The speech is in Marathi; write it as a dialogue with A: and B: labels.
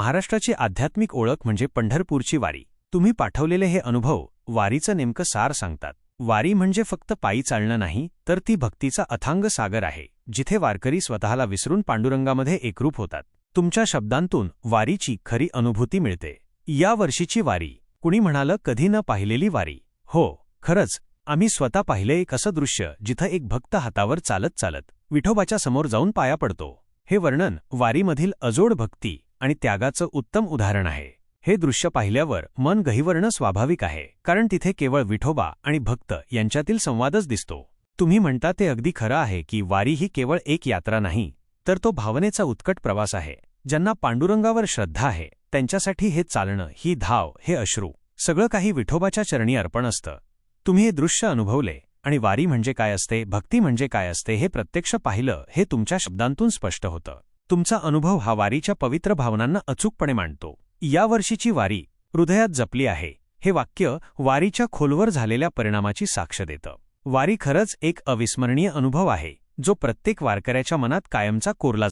A: महाराष्ट्राची आध्यात्मिक ओळख म्हणजे पंढरपूरची वारी. तुम्ही पाठवलेले हे अनुभव वारीचं नेमकं सार सांगतात. वारी म्हणजे फक्त पायी चालणं नाही तर ती भक्तीचा अथांग सागर आहे जिथे वारकरी स्वतःला विसरून पांडुरंगामध्ये एकरूप होतात. तुमच्या शब्दांतून वारीची खरी अनुभूती मिळते. या वर्षीची वारी कुणी म्हणालं कधी न पाहिलेली वारी? हो खरंच आम्ही स्वतः पाहिले एक असं दृश्य जिथं एक भक्त हातावर चालत चालत विठोबाच्या समोर जाऊन पाया पडतो. हे वर्णन वारीमधील अजोड भक्ती आणि त्यागाचं उत्तम उदाहरण आहे. हे दृश्य पाहिल्यावर मन गहिवरणं स्वाभाविक आहे कारण तिथे केवळ विठोबा आणि भक्त यांच्यातील संवादच दिसतो. तुम्ही म्हणता ते अगदी खरं आहे की वारी ही केवळ एक यात्रा नाही तर तो भावनेचा उत्कट प्रवास आहे ज्यांना पांडुरंगावर श्रद्धा आहे त्यांच्यासाठी हे चालणं ही धाव हे अश्रू सगळं काही विठोबाच्या चरणी अर्पण असतं. तुम्ही हे दृश्य अनुभवले आणि वारी म्हणजे काय असते भक्ती म्हणजे काय असते हे प्रत्यक्ष पाहिलं हे तुमच्या शब्दांतून स्पष्ट होतं. तुमचा अनुभव हा वारीच्या पवित्र भावनांना अचूकपणे मांडतो. यावर्षीची वारी हृदयात जपली आहे. हे वाक्य वारीच्या खोलवर झालेल्या परिणामाची साक्ष देतं. वारी खरंच एक अविस्मरणीय अनुभव आहे जो प्रत्येक वारकऱ्याच्या मनात कायमचा कोरला